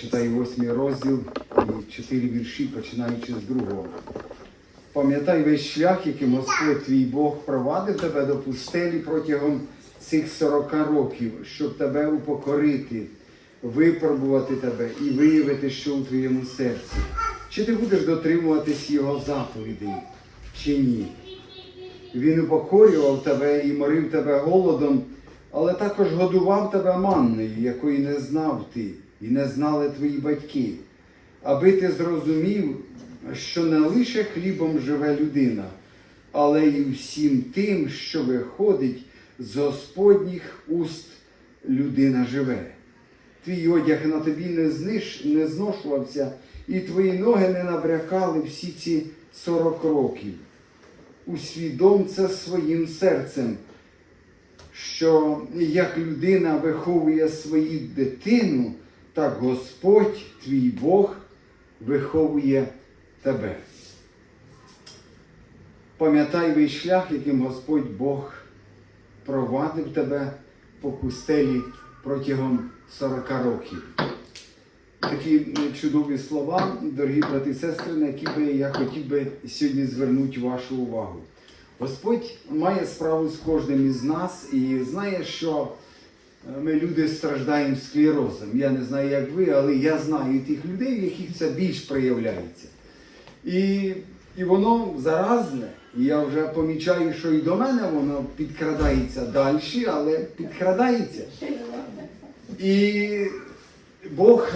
Читай восьмий розділ і чотири вірші, починаючи з другого. Пам'ятай весь шлях, яким Господь твій Бог провадив тебе до пустелі протягом цих сорока років, щоб тебе упокорити, випробувати тебе і виявити, що у твоєму серці. Чи ти будеш дотримуватись його заповідей, чи ні? Він упокорював тебе і морив тебе голодом, але також годував тебе манною, якої не знав ти і не знали твої батьки, аби ти зрозумів, що не лише хлібом живе людина, але й всім тим, що виходить з Господніх уст людина живе. Твій одяг на тобі не, зниш, не зношувався, і твої ноги не набрякали всі ці сорок років. Усвідом це своїм серцем, що як людина виховує свою дитину, так Господь, твій Бог, виховує тебе. Пам'ятай весь шлях, яким Господь Бог провадив тебе по пустелі протягом 40 років. Такі чудові слова, дорогі брати і сестри, на які би я хотів би сьогодні звернути вашу увагу. Господь має справу з кожним із нас і знає, що е, ми люди страждаємо склерозом. Я не знаю, як ви, але я знаю тих людей, в яких це більш проявляється. І, і воно заразне. І я вже помічаю, що і до мене воно підкрадається далі, але підкрадається. І Бог,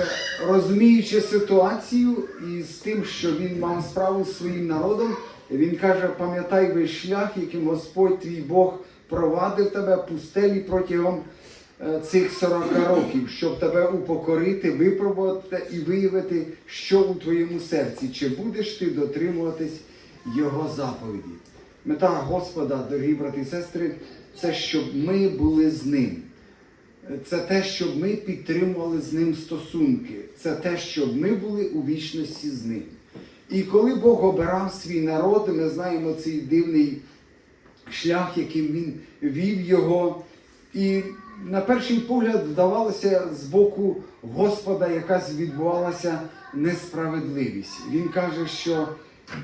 розуміючи ситуацію і з тим, що він мав справу з своїм народом, він каже: пам'ятай весь шлях, яким Господь твій Бог провадив тебе пустелі протягом цих 40 років, щоб тебе упокорити, випробувати і виявити, що у твоєму серці, чи будеш ти дотримуватись Його заповіді. Мета Господа, дорогі брати і сестри, це щоб ми були з ним. Це те, щоб ми підтримували з ним стосунки. Це те, щоб ми були у вічності з ним. І коли Бог обирав свій народ, ми знаємо цей дивний шлях, яким він вів його. І на перший погляд вдавалося з боку Господа якась відбувалася несправедливість. Він каже, що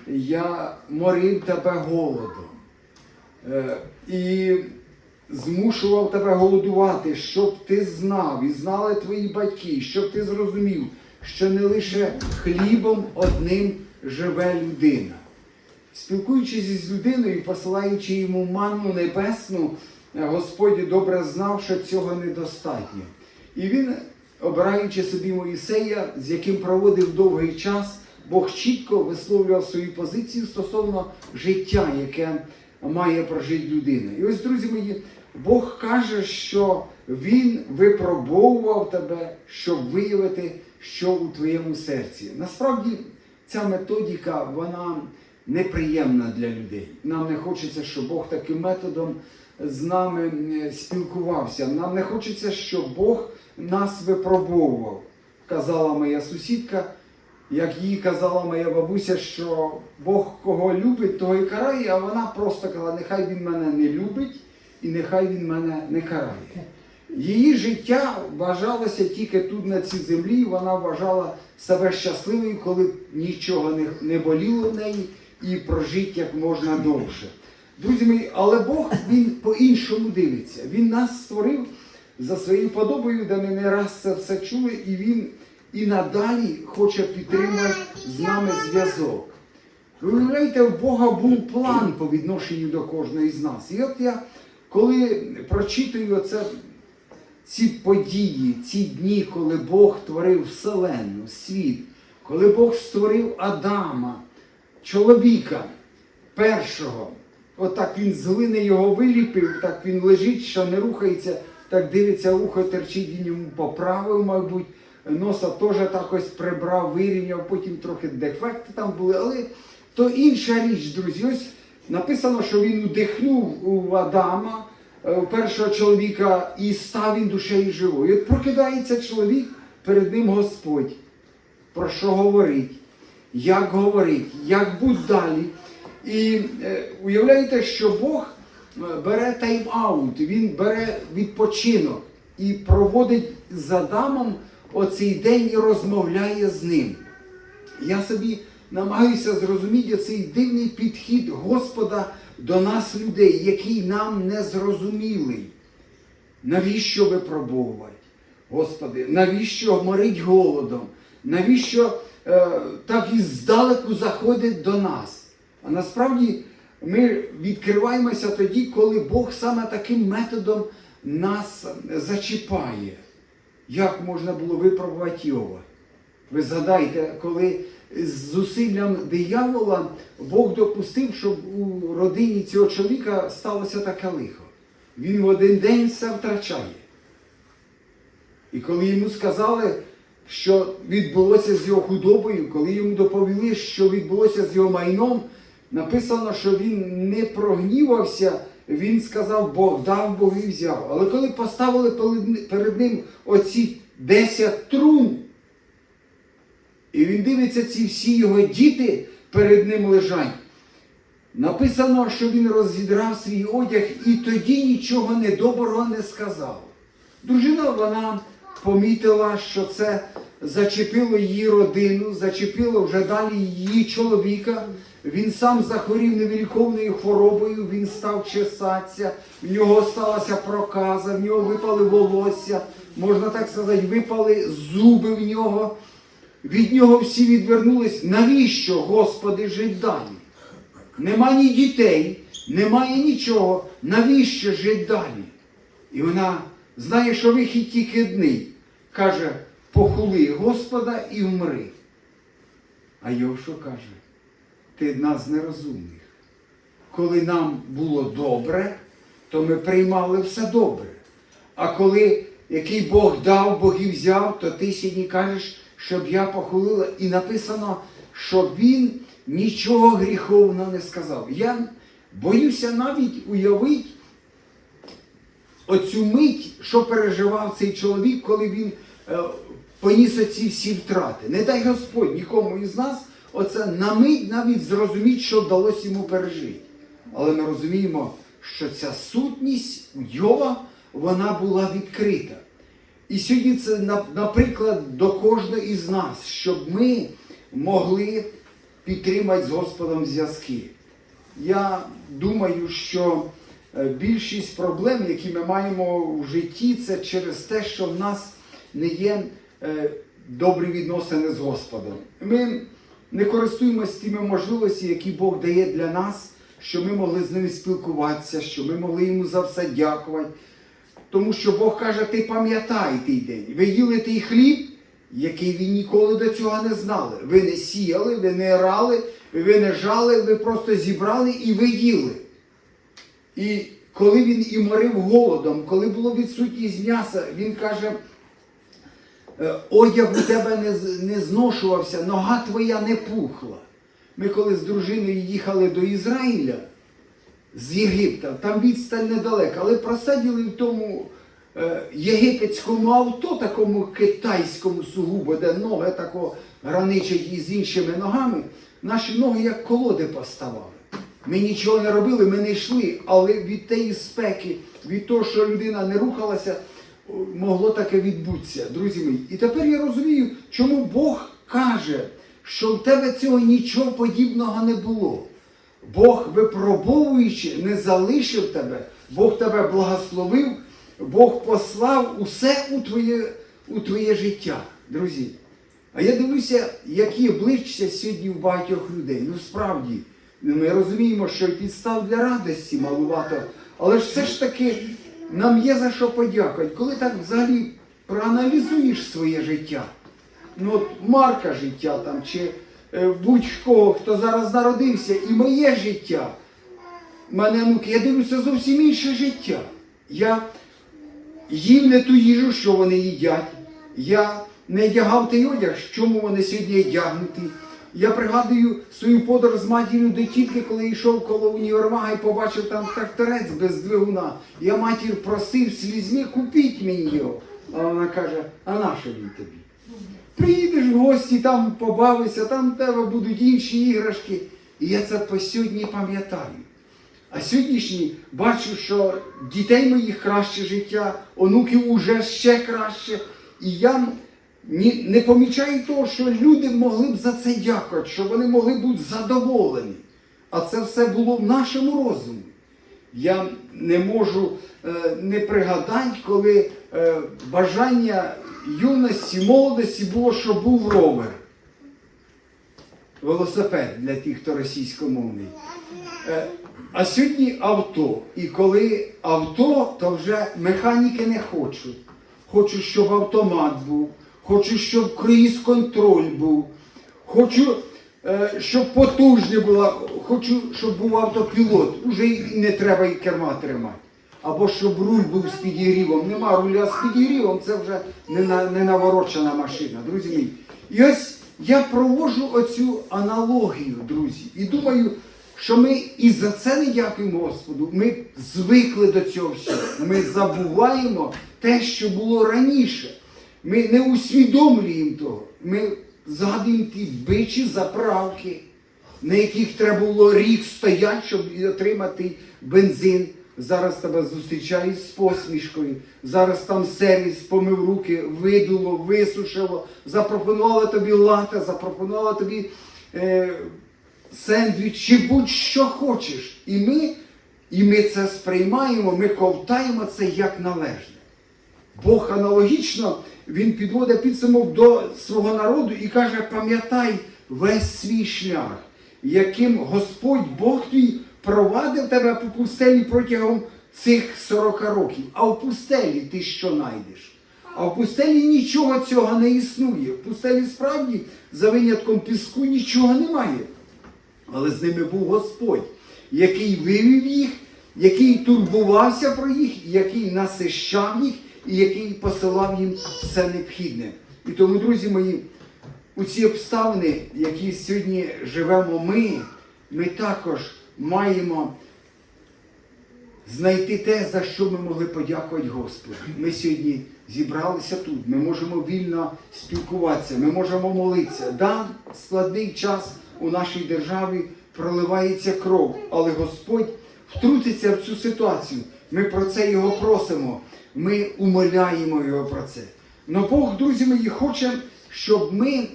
я морив тебе голодом. Е, І змушував тебе голодувати, щоб ти знав і знали твої батьки, щоб ти зрозумів, що не лише хлібом одним живе людина. Спілкуючись із людиною, посилаючи йому манну небесну, Господь добре знав, що цього недостатньо. І він, обираючи собі Моїсея, з яким проводив довгий час, Бог чітко висловлював свою позицію стосовно життя, яке має прожити людина. І ось, друзі мої, Бог каже, що Він випробовував тебе, щоб виявити, що у твоєму серці. Насправді, ця методика, вона неприємна для людей. Нам не хочеться, щоб Бог таким методом з нами спілкувався. Нам не хочеться, щоб Бог нас випробовував. Казала моя сусідка, як їй казала моя бабуся, що Бог кого любить, того і карає, а вона просто казала, нехай він мене не любить і нехай він мене не карає. Її життя вважалося тільки тут на цій землі, вона вважала себе щасливою, коли нічого не боліло в неї і прожити як можна довше. Друзі мої, але Бог він по-іншому дивиться. Він нас створив за своєю подобою, де ми не раз це все чули, і він і надалі хоче підтримати з нами зв'язок. Ви уявляєте, у Бога був план по відношенню до кожної з нас. І от я, коли прочитую оце, ці події, ці дні, коли Бог творив Вселенну, світ, коли Бог створив Адама, чоловіка першого, отак він з глини його виліпив, так він лежить, що не рухається, так дивиться, ухо терчить, він йому поправив, мабуть, носа теж так ось прибрав, вирівняв, потім трохи дефекти там були, але то інша річ, друзі. Ось написано, що він удихнув у Адама, е, у першого чоловіка, і став він душею живою. От прокидається чоловік, перед ним Господь. Про що говорить, як говорить, як будь далі. І е, уявляєте, що Бог е, бере тайм-аут, він бере відпочинок і проводить з Адамом оцей день і розмовляє з ним. Я собі намагаюся зрозуміти цей дивний підхід Господа до нас, людей, який нам не зрозумілий. Навіщо випробовувати? Господи, навіщо морить голодом? Навіщо так і здалеку заходить до нас? А насправді ми відкриваємося тоді, коли Бог саме таким методом нас зачіпає. Як можна було випробувати Йова? Ви згадайте, коли з зусиллям диявола Бог допустив, щоб у родині цього чоловіка сталося таке лихо. Він в один день все втрачає. І коли йому сказали, що відбулося з його худобою, коли йому доповіли, що відбулося з його майном, написано, що він не прогнівався, він сказав, Бог дав, Бог і взяв. Але коли поставили перед- ним оці 10 трун, і він дивиться, ці всі його діти перед ним лежать. Написано, що він розідрав свій одяг і тоді нічого недоброго не сказав. Дружина вона помітила, що це зачепило її родину, зачепило вже далі її чоловіка. Він сам захворів невиліковною хворобою, він став чесатися, в нього сталася проказа, в нього випали волосся, можна так сказати, випали зуби в нього. Від нього всі відвернулись. Навіщо, Господи, жить далі? Нема ні дітей, немає нічого. Навіщо жити далі? І вона знає, що вихід тільки дний. Каже, похули Господа і вмри. А його що каже? Ти одна з нерозумних. Коли нам було добре, то ми приймали все добре. А коли який Бог дав, Бог і взяв, то ти сьогодні кажеш, щоб я похулила. І написано, що він нічого гріховного не сказав. Я боюся навіть уявити оцю мить, що переживав цей чоловік, коли він е, поніс оці всі втрати. Не дай Господь нікому із нас оце на мить навіть зрозуміти, що вдалося йому пережити. Але ми розуміємо, що ця сутність у Йова, вона була відкрита. І сьогодні це, наприклад, до кожного із нас, щоб ми могли підтримати з Господом зв'язки. Я думаю, що більшість проблем, які ми маємо в житті, це через те, що в нас не є е, добрі відносини з Господом. Ми не користуємося тими можливостями, які Бог дає для нас, що ми могли з ним спілкуватися, що ми могли йому за все дякувати. Тому що Бог каже, ти пам'ятай той день. Ви їли той хліб, який ви ніколи до цього не знали. Ви не сіяли, ви не орали, ви не жали, ви просто зібрали і ви їли. І коли він і морив голодом, коли було відсутність м'яса, він каже, «Е, одяг у тебе не, не зношувався, нога твоя не пухла. Ми коли з дружиною їхали до Ізраїля, з Єгипта, там відстань недалека, але просадили в тому е, єгипетському авто, такому китайському сугубо, де ноги тако граничать із іншими ногами, наші ноги як колоди поставали. Ми нічого не робили, ми не йшли, але від тієї спеки, від того, що людина не рухалася, могло таке відбутися, друзі мої. І тепер я розумію, чому Бог каже, що в тебе цього нічого подібного не було. Бог, випробовуючи, не залишив тебе, Бог тебе благословив, Бог послав усе у твоє, у твоє життя, друзі. А я дивлюся, які обличчя сьогодні в багатьох людей. Ну справді, ми розуміємо, що підстав для радості малувато, але ж все ж таки нам є за що подякувати. Коли так взагалі проаналізуєш своє життя, ну от марка життя там, чи е, будь-кого, хто зараз народився, і моє життя, мене внуки, я дивлюся зовсім інше життя. Я їв не ту їжу, що вони їдять. Я не одягав той одяг, чому вони сьогодні одягнуті. Я пригадую свою подорож з матір'ю до тітки, коли йшов коло універмага і побачив там тракторець без двигуна. Я матір просив слізьми, купіть мені його. А вона каже, а нащо він тобі? Приїдеш в гості, там побавишся, там в тебе будуть інші іграшки. І я це по сьогодні пам'ятаю. А сьогоднішні бачу, що дітей моїх краще життя, онуків уже ще краще. І я ні, не помічаю того, що люди могли б за це дякувати, що вони могли бути задоволені. А це все було в нашому розумі. Я не можу е, не пригадати, коли е, бажання юності, молодості було, щоб був ровер. Велосипед для тих, хто російськомовний. Е, а сьогодні авто. І коли авто, то вже механіки не хочуть. Хочу, щоб автомат був, хочу, щоб круїз-контроль був, хочу, е, щоб потужне було, хочу, щоб був автопілот. Уже і не треба і керма тримати. Або щоб руль був з підігрівом. Нема руля з підігрівом, це вже не, на, не наворочена машина, друзі мої. І ось я проводжу оцю аналогію, друзі, і думаю, що ми і за це не дякуємо Господу. Ми звикли до цього всього. Ми забуваємо те, що було раніше. Ми не усвідомлюємо того. Ми згадуємо ті бичі заправки, на яких треба було рік стояти, щоб отримати бензин. Зараз тебе зустрічають з посмішкою. Зараз там сервіс помив руки, видуло, висушило, запропонували тобі лате, запропонували тобі е, сендвіч чи будь-що хочеш. І ми, і ми це сприймаємо, ми ковтаємо це як належне. Бог аналогічно він підводить підсумок до свого народу і каже: пам'ятай весь свій шлях, яким Господь Бог твій провадив тебе по пустелі протягом цих 40 років. А в пустелі ти що знайдеш? А в пустелі нічого цього не існує. В пустелі справді за винятком піску нічого немає. Але з ними був Господь, який вивів їх, який турбувався про їх, який насищав їх і який посилав їм все необхідне. І тому, друзі мої, у ці обставини, які сьогодні живемо ми, ми також маємо знайти те, за що ми могли подякувати Господу. Ми сьогодні зібралися тут, ми можемо вільно спілкуватися, ми можемо молитися. Да, складний час у нашій державі проливається кров, але Господь втрутиться в цю ситуацію. Ми про це його просимо, ми умоляємо його про це. Но Бог, друзі мої, хоче, щоб ми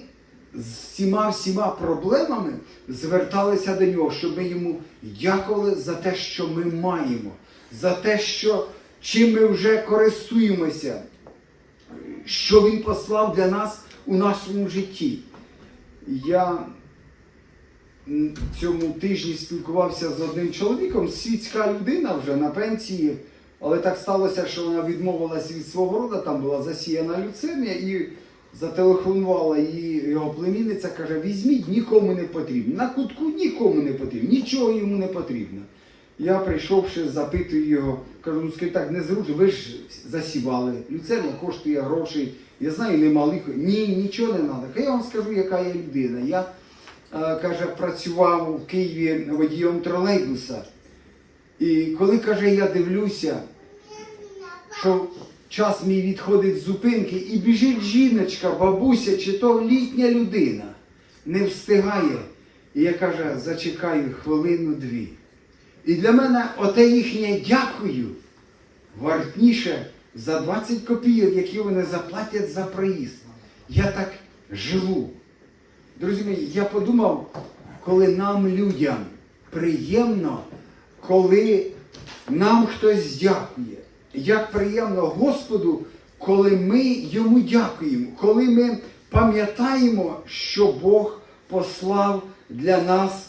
з всіма всіма проблемами зверталися до нього, щоб ми йому дякували за те, що ми маємо, за те, що чим ми вже користуємося, що він послав для нас у нашому житті. Я цьому тижні спілкувався з одним чоловіком, світська людина вже на пенсії, але так сталося, що вона відмовилась від свого роду, там була засіяна люцемія і зателефонувала її його племінниця, каже, візьміть, нікому не потрібно. На кутку нікому не потрібно, нічого йому не потрібно. Я прийшовши, запитую його, кажу, ну скажіть так, незручно, ви ж засівали, люцерня коштує грошей, я знаю, немалих. Ні, нічого не треба. Я вам скажу, яка я людина. Я, е, каже, працював у Києві водієм тролейбуса. І коли, каже, я дивлюся, що час мій відходить з зупинки, і біжить жіночка, бабуся чи то літня людина, не встигає. І я каже, зачекаю хвилину-дві. І для мене оте їхнє дякую вартніше за 20 копійок, які вони заплатять за проїзд. Я так живу. Друзі мої, я подумав, коли нам, людям, приємно, коли нам хтось дякує. Як приємно Господу, коли ми йому дякуємо, коли ми пам'ятаємо, що Бог послав для нас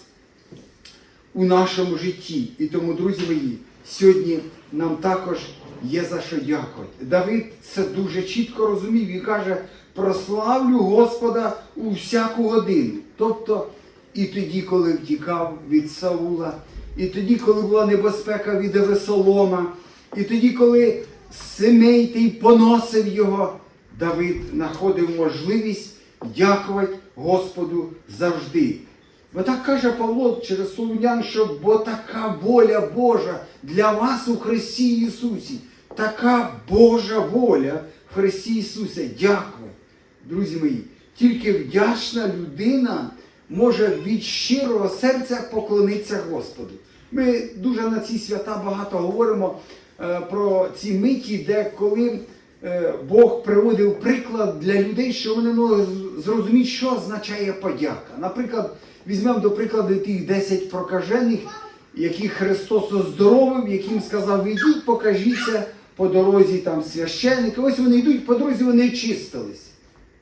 у нашому житті. І тому, друзі мої, сьогодні нам також є за що дякувати. Давид це дуже чітко розумів і каже: прославлю Господа у всяку годину. Тобто і тоді, коли втікав від Саула, і тоді, коли була небезпека від Евесолома, і тоді, коли Симей той поносив його, Давид знаходив можливість дякувати Господу завжди. Бо так каже Павло через Солунян, що бо така воля Божа для вас у Христі Ісусі. Така Божа воля в Христі Ісусі. Дякую. Друзі мої, тільки вдячна людина може від щирого серця поклонитися Господу. Ми дуже на ці свята багато говоримо про ці миті, де коли е, Бог приводив приклад для людей, що вони могли зрозуміти, що означає подяка. Наприклад, візьмемо до прикладу тих 10 прокажених, яких Христос оздоровив, яким сказав, ідіть, покажіться по дорозі там священники. Ось вони йдуть по дорозі, вони чистились.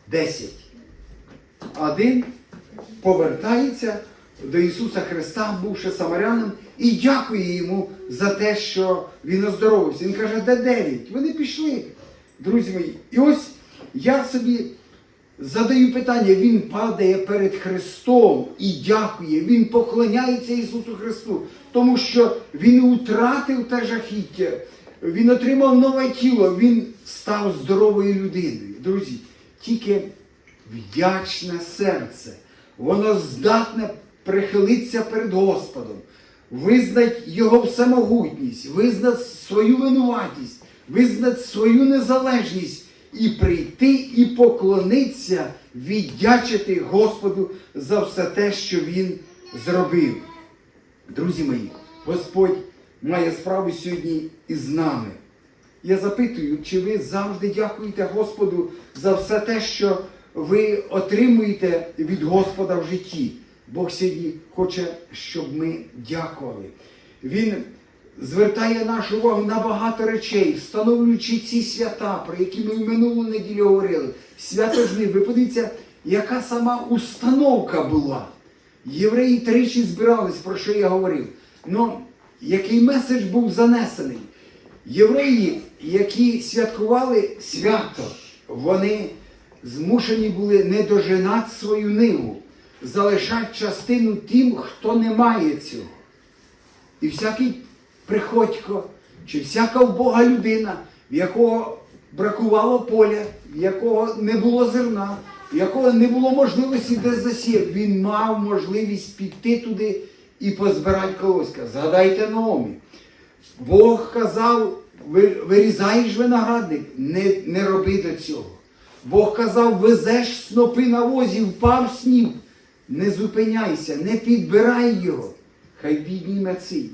10. Один повертається до Ісуса Христа, бувши самарянин, і дякує йому за те, що він оздоровився. Він каже, де дев'ять? Вони пішли, друзі мої. І ось я собі задаю питання, він падає перед Христом і дякує, він поклоняється Ісусу Христу, тому що він втратив те жахіття, він отримав нове тіло, він став здоровою людиною. Друзі, тільки вдячне серце, воно здатне прихилитися перед Господом, визнать Його всемогутність, визнать свою винуватість, визнать свою незалежність і прийти і поклонитися, віддячити Господу за все те, що Він зробив. Друзі мої, Господь має справу сьогодні із нами. Я запитую, чи ви завжди дякуєте Господу за все те, що ви отримуєте від Господа в житті. Бог сьогодні хоче, щоб ми дякували. Він звертає нашу увагу на багато речей, встановлюючи ці свята, про які ми в минулу неділю говорили. Свято жнив. Ви подивіться, яка сама установка була. Євреї тричі збирались, про що я говорив. Ну, який меседж був занесений? Євреї, які святкували свято, вони змушені були не дожинати свою ниву, залишати частину тим, хто не має цього. І всякий приходько, чи всяка вбога людина, в якого бракувало поля, в якого не було зерна, в якого не було можливості де засіяти, він мав можливість піти туди і позбирати колоска. Згадайте Наомі. Бог казав, вирізаєш виноградник, не, не роби до цього. Бог казав, везеш снопи на возі, впав сніг, не зупиняйся, не підбирай його. Хай підніме цей.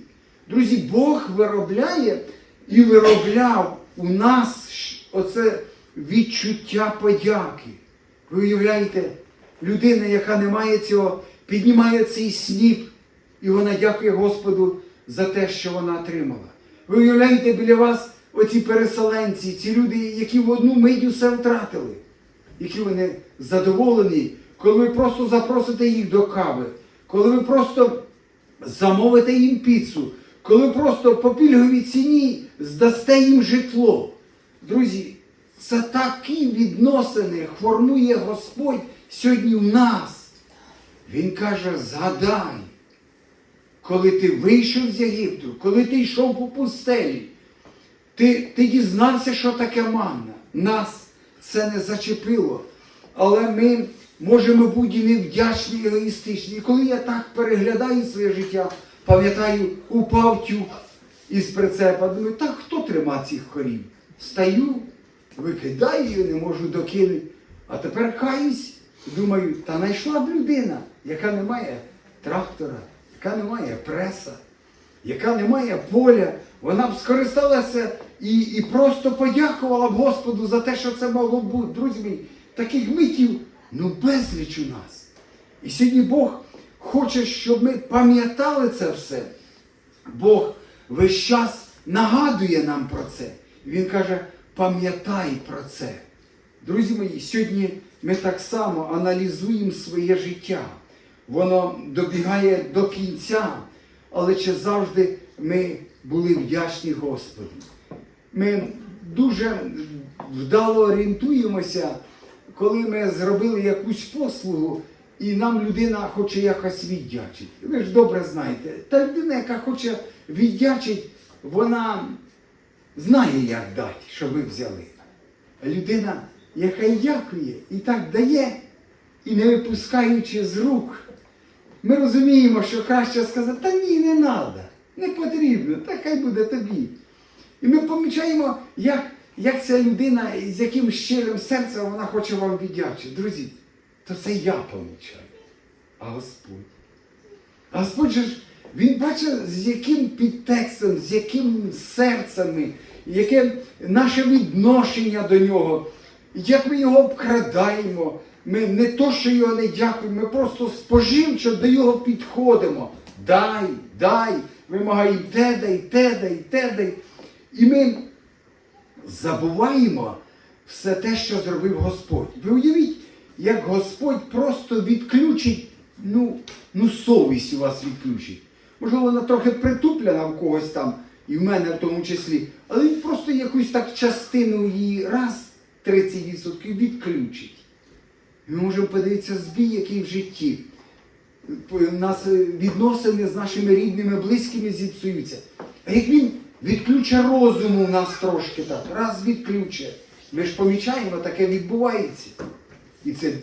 Друзі, Бог виробляє і виробляв у нас оце відчуття подяки. Ви уявляєте, людина, яка не має цього, піднімає цей сніп, і вона дякує Господу за те, що вона отримала. Ви уявляєте біля вас оці переселенці, ці люди, які в одну мить усе втратили, які вони задоволені, коли ви просто запросите їх до кави, коли ви просто замовите їм піцу, коли просто по пільговій ціні здасте їм житло. Друзі, це такі відносини формує Господь сьогодні в нас. Він каже, згадай, коли ти вийшов з Єгипту, коли ти йшов по пустелі, ти, ти дізнався, що таке манна. Нас це не зачепило. Але ми можемо бути і невдячні, егоїстичні. І коли я так переглядаю своє життя, пам'ятаю, упав тюк із прицепа, думаю, так хто трима цих корів? Стаю, викидаю її, не можу докинути. А тепер каюсь, думаю, та знайшла б людина, яка не має трактора, яка не має преса, яка не має поля, вона б скористалася і, і просто подякувала б Господу за те, що це могло бути. Друзі мої, таких митів ну безліч у нас. І сьогодні Бог хоче, щоб ми пам'ятали це все. Bог весь час нагадує нам про це. Він каже, пам'ятай про це. Друзі мої, сьогодні ми так само аналізуємо своє життя. Воно добігає до кінця, але чи завжди ми були вдячні Господу? Ми дуже вдало орієнтуємося, коли ми зробили якусь послугу, і нам людина хоче якось віддячити. Ви ж добре знаєте, та людина, яка хоче віддячити, вона знає, як дати, щоб ви взяли. Людина, яка й дякує, і так дає, і не випускаючи з рук. Ми розуміємо, що краще сказати, та ні, не треба, не потрібно, та хай буде тобі. І ми помічаємо, як, як ця людина, з яким щирим серцем вона хоче вам віддячити. Друзі, то це я помічаю. А Господь. А Господь же ж Він бачить, з яким підтекстом, з яким серцем, яке наше відношення до нього, як ми його обкрадаємо. Ми не то, що його не дякуємо, ми просто споживчо до його підходимо. Дай, дай, вимагаємо те, дай, те, дай, те, дай. І ми забуваємо все те, що зробив Господь. Ви уявіть, як Господь просто відключить, ну, ну совість у вас відключить. Можливо, вона трохи притуплена в когось там, і в мене в тому числі, але він просто якусь так частину її раз 30% відключить. Ми можемо подивитися збій, який в житті. У нас відносини з нашими рідними, близькими зіпсуються. А як він відключить розуму в нас трошки так, раз відключить. Ми ж помічаємо, таке відбувається. І це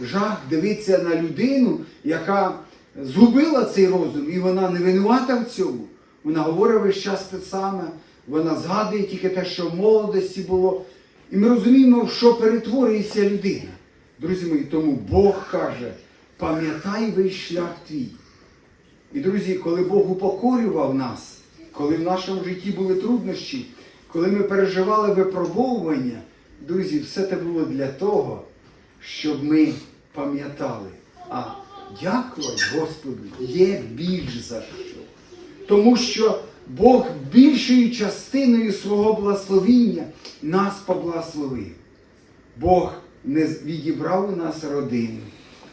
жах дивитися на людину, яка згубила цей розум, і вона не винувата в цьому. Вона говорить весь час те саме, вона згадує тільки те, що в молодості було. І ми розуміємо, що перетворюється людина. Друзі мої, тому Бог каже, пам'ятай весь шлях твій. І, друзі, коли Бог упокорював нас, коли в нашому житті були труднощі, коли ми переживали випробовування, друзі, все це було для того, щоб ми пам'ятали. А дякувати Господу є більш за що. Тому що Бог більшою частиною свого благословіння нас поблагословив. Бог не відібрав у нас родину,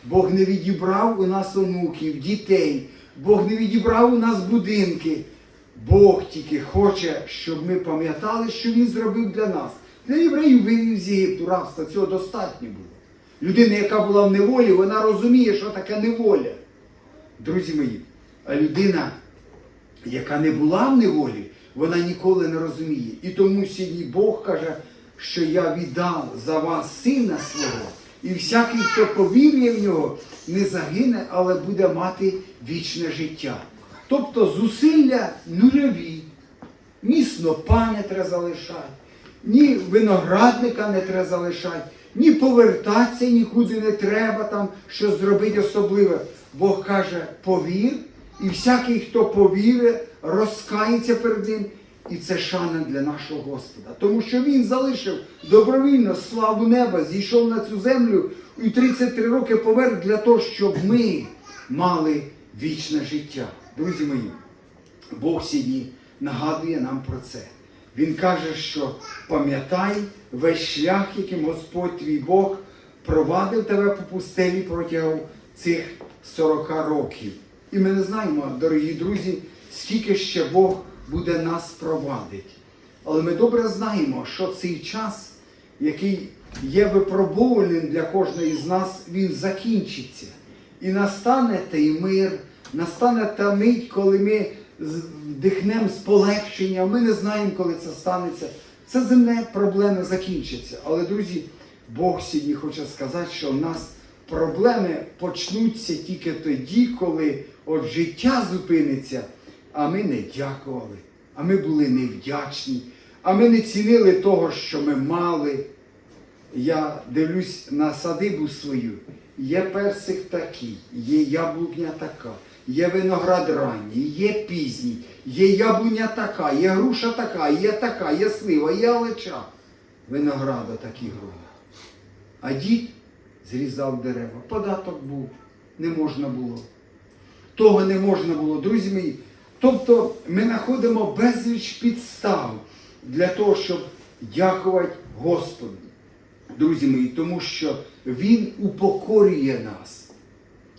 Бог не відібрав у нас онуків, дітей, Бог не відібрав у нас будинки. Бог тільки хоче, щоб ми пам'ятали, що Він зробив для нас. Для євреїв вивів з Єгипту рабства, цього достатньо було. Людина, яка була в неволі, вона розуміє, що таке неволя. Друзі мої, а людина, яка не була в неволі, вона ніколи не розуміє. І тому сьогодні Бог каже, що я віддав за вас сина свого, і всякий, хто повірує в нього, не загине, але буде мати вічне життя. Тобто зусилля нульові, ні снопа не треба залишати, ні виноградника не треба залишати, ні повертатися нікуди не треба там щось зробити особливе. Бог каже, повір, і всякий, хто повірить, розкається перед ним. І це шана для нашого Господа. Тому що Він залишив добровільно славу неба, зійшов на цю землю і 33 роки помер для того, щоб ми мали вічне життя. Друзі мої, Бог сьогодні нагадує нам про це. Він каже, що пам'ятай весь шлях, яким Господь твій Бог провадив тебе по пустелі протягом цих 40 років. І ми не знаємо, дорогі друзі, скільки ще Бог буде нас провадити. Але ми добре знаємо, що цей час, який є випробуваним для кожної з нас, він закінчиться. І настане той мир, настане та мить, коли ми вдихнемо з полегшення. Ми не знаємо, коли це станеться. Це земне проблеми закінчаться. Але, друзі, Бог сьогодні хоче сказати, що в нас проблеми почнуться тільки тоді, коли от життя зупиниться, а ми не дякували, а ми були невдячні, а ми не цінили того, що ми мали. Я дивлюсь на садибу свою. Є персик такий, є яблуня така, є виноград ранній, є пізній, є яблуня така, є груша така, є така, є слива, є алеча. Винограда такі грони. А дід зрізав дерева. Податок був, не можна було. Того не можна було, друзі мої. Тобто ми знаходимо безліч підстав для того, щоб дякувати Господу. Друзі мої, тому що Він упокорює нас.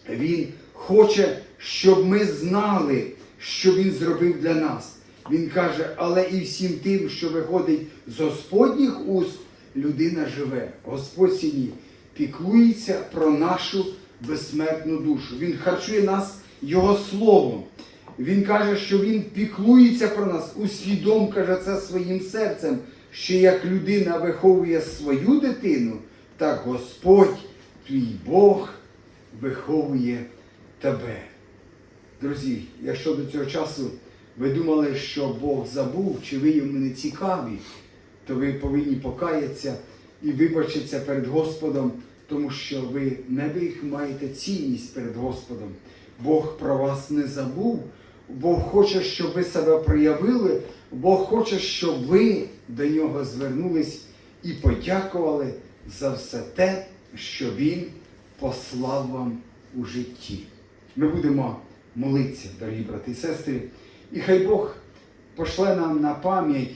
Він хоче, щоб ми знали, що Він зробив для нас. Він каже, але і всім тим, що виходить з Господніх уст, людина живе. Господь сьогодні піклується про нашу безсмертну душу. Він харчує нас Його Словом. Він каже, що Він піклується про нас, усвідом каже це своїм серцем, що як людина виховує свою дитину, так Господь, твій Бог, виховує тебе. Друзі, якщо до цього часу ви думали, що Бог забув, чи ви йому не цікаві, то ви повинні покаятися і вибачитися перед Господом, тому що ви не ви маєте цінність перед Господом. Бог про вас не забув, Бог хоче, щоб ви себе проявили, Бог хоче, щоб ви до нього звернулись і подякували за все те, що Він послав вам у житті. Ми будемо молитися, дорогі брати і сестри, і хай Бог пошле нам на пам'ять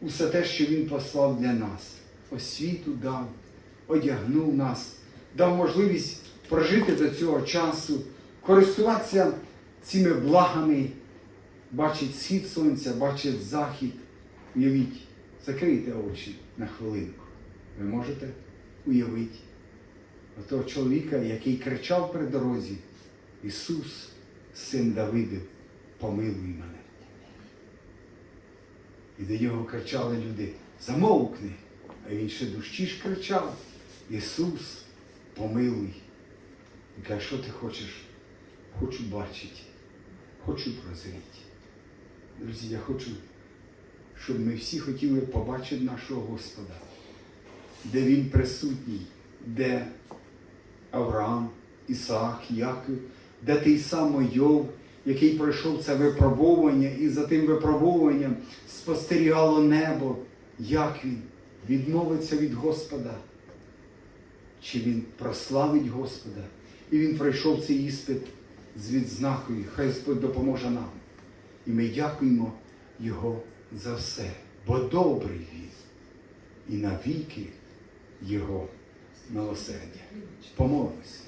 усе те, що Він послав для нас. Освіту дав, одягнув нас, дав можливість прожити до цього часу, користуватися цими благами, бачить схід сонця, бачить захід. Уявіть, закрийте очі на хвилинку. Ви можете уявити того чоловіка, який кричав при дорозі, Ісус, син Давидів, помилуй мене. І до нього кричали люди, замовкни. А він ще дужчіш кричав, Ісус, помилуй. Він каже, що ти хочеш? Хочу бачити, хочу прозріти. Друзі, я хочу, щоб ми всі хотіли побачити нашого Господа, де Він присутній, де Авраам, Ісаак, Яків, де той самий Йов, який пройшов це випробовування, і за тим випробовуванням спостерігало небо, як він відмовиться від Господа, чи він прославить Господа. І він пройшов цей іспит з відзнакою. Хай Господь допоможе нам. І ми дякуємо Його за все, бо добрий він і навіки Його милосердя. Помолимося.